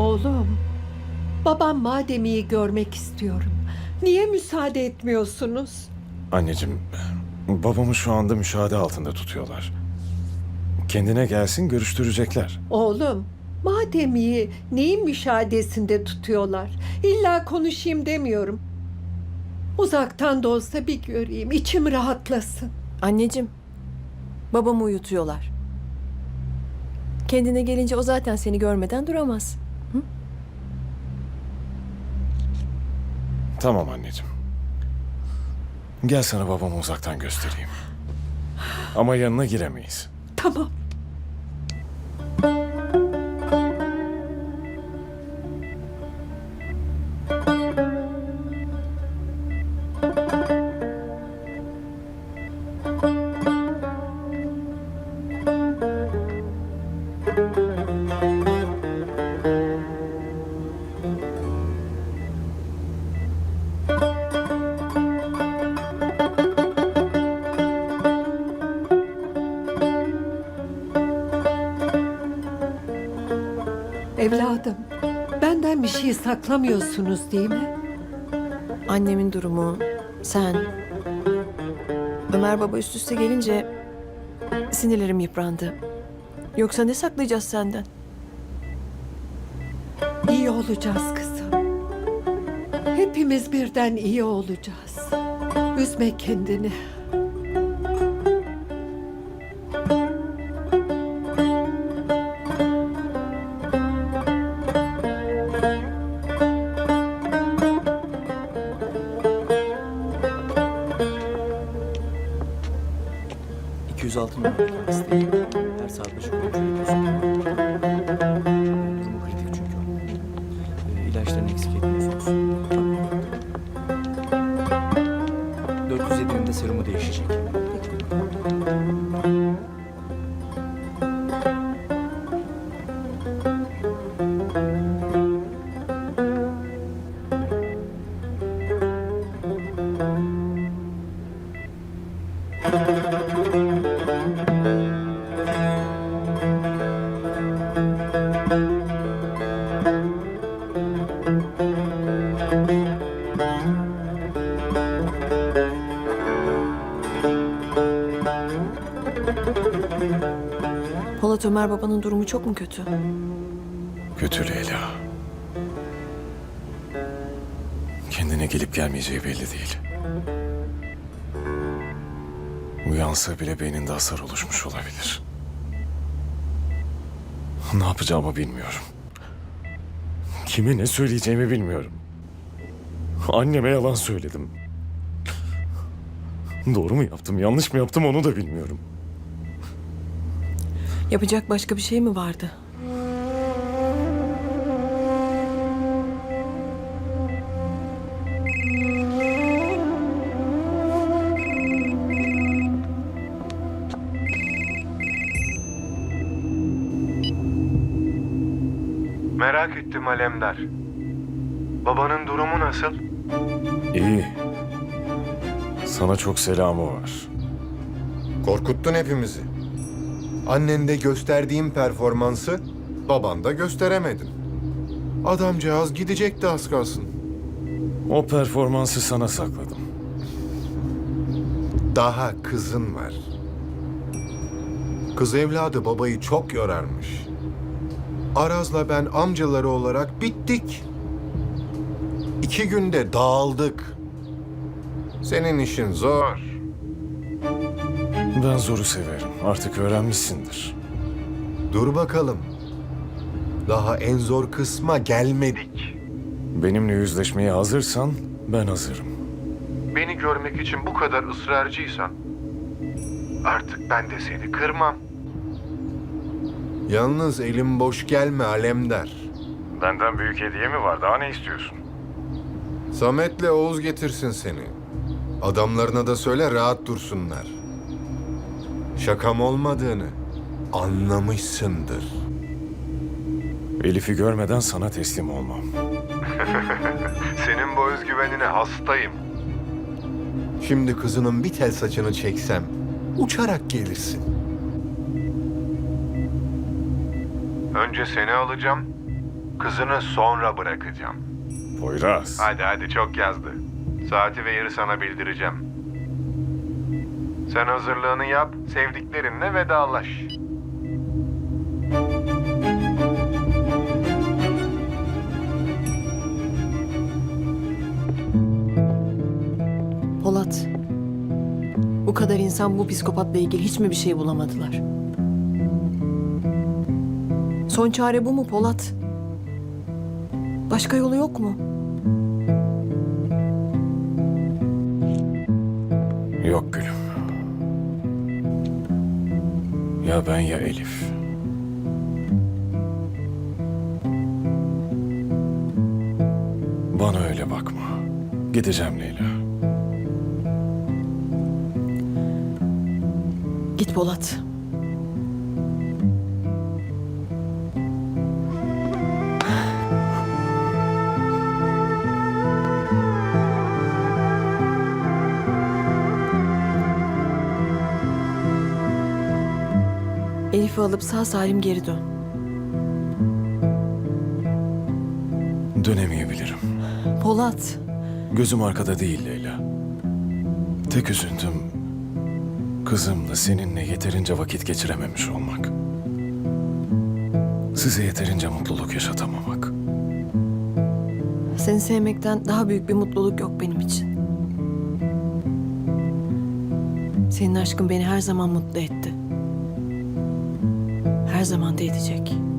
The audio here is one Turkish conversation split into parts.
Oğlum, babam Mademi'yi görmek istiyorum. Niye müsaade etmiyorsunuz? Anneciğim, babamı şu anda müşahede altında tutuyorlar. Kendine gelsin görüştürecekler. Oğlum, Mademi'yi neyin müşahadesinde tutuyorlar? İlla konuşayım demiyorum. Uzaktan da olsa bir göreyim, içim rahatlasın. Anneciğim, babamı uyutuyorlar. Kendine gelince o zaten seni görmeden duramaz. Tamam anneciğim. Gel sana babamı uzaktan göstereyim. Ama yanına giremeyiz. Tamam. Evladım, benden bir şey saklamıyorsunuz değil mi? Annemin durumu, sen. Ömer baba üst üste gelince sinirlerim yıprandı. Yoksa ne saklayacağız senden? İyi olacağız kızım. Hepimiz birden iyi olacağız. Üzme kendini. Numaralı isteği. Her saat başı kontrol ediyorsun. Ömer babanın durumu çok mu kötü? Kötü Leyla. Kendine gelip gelmeyeceği belli değil. Uyansa bile beyninde hasar oluşmuş olabilir. Ne yapacağımı bilmiyorum. Kime ne söyleyeceğimi bilmiyorum. Anneme yalan söyledim. Doğru mu yaptım, yanlış mı yaptım onu da bilmiyorum. Yapacak başka bir şey mi vardı? Merak ettim Alemdar. Babanın durumu nasıl? İyi. Sana çok selamı var. Korkuttun hepimizi. Annende gösterdiğim performansı babanda gösteremedin. Adamcağız gidecekti az kalsın. O performansı sana sakladım. Daha kızın var. Kız evladı babayı çok yorarmış. Araz'la ben amcaları olarak bittik. İki günde dağıldık. Senin işin zor. Ben zoru severim. Artık öğrenmişsindir. Dur bakalım. Daha en zor kısma gelmedik. Benimle yüzleşmeye hazırsan ben hazırım. Beni görmek için bu kadar ısrarcıysan artık ben de seni kırmam. Yalnız elim boş gelme Alemdar. Benden büyük hediye mi var? Daha ne istiyorsun? Samet'le Oğuz getirsin seni. Adamlarına da söyle rahat dursunlar. Şakam olmadığını anlamışsındır. Elif'i görmeden sana teslim olmam. Senin bu özgüvenine hastayım. Şimdi kızının bir tel saçını çeksem uçarak gelirsin. Önce seni alacağım, Kızını sonra bırakacağım. Poyraz. Hadi hadi çok yazdı. Saati ve yeri sana bildireceğim. Sen hazırlığını yap, sevdiklerinle vedalaş. Polat. Bu kadar insan bu psikopatla ilgili hiç mi bir şey bulamadılar? Son çare bu mu Polat? Başka yolu yok mu? Yok gülüm. Ya ben ya Elif. Bana öyle bakma. Gideceğim Leyla. Git Polat. Elif'i alıp sağ salim geri dön. Dönemeyebilirim. Polat. Gözüm arkada değil Leyla. Tek üzüntüm kızımla seninle yeterince vakit geçirememiş olmak. Size yeterince mutluluk yaşatamamak. Seni sevmekten daha büyük bir mutluluk yok benim için. Senin aşkın beni her zaman mutlu etti. Her zaman da edecek.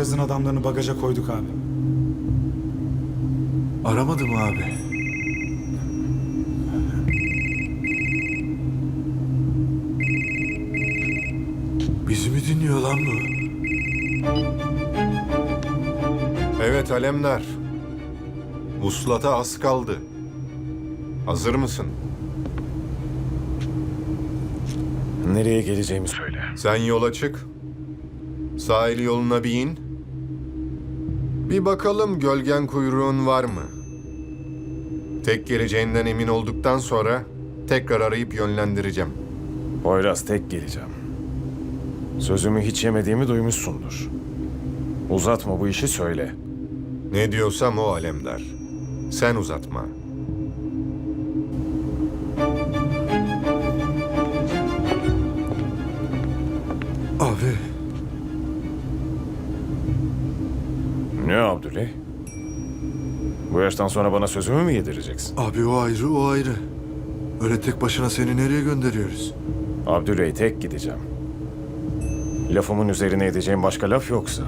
Poyraz'ın adamlarını bagaja koyduk abi. Aramadım abi. Bizi mi dinliyor lan bu? Evet Alemdar. Vuslata az kaldı. Hazır mısın? Nereye geleceğimi söyle. Sen yola çık. Sahil yoluna bir in. Bir bakalım gölgen kuyruğun var mı? Tek geleceğinden emin olduktan sonra tekrar arayıp yönlendireceğim. Poyraz tek geleceğim. Sözümü hiç yemediğimi duymuşsundur. Uzatma bu işi söyle. Ne diyorsam o Alemdar. Sen uzatma. Bu yaştan sonra bana sözümü mü yedireceksin? Abi o ayrı o ayrı. Öyle tek başına seni nereye gönderiyoruz? Abdüley tek gideceğim. Lafımın üzerine edeceğim başka laf yoksa.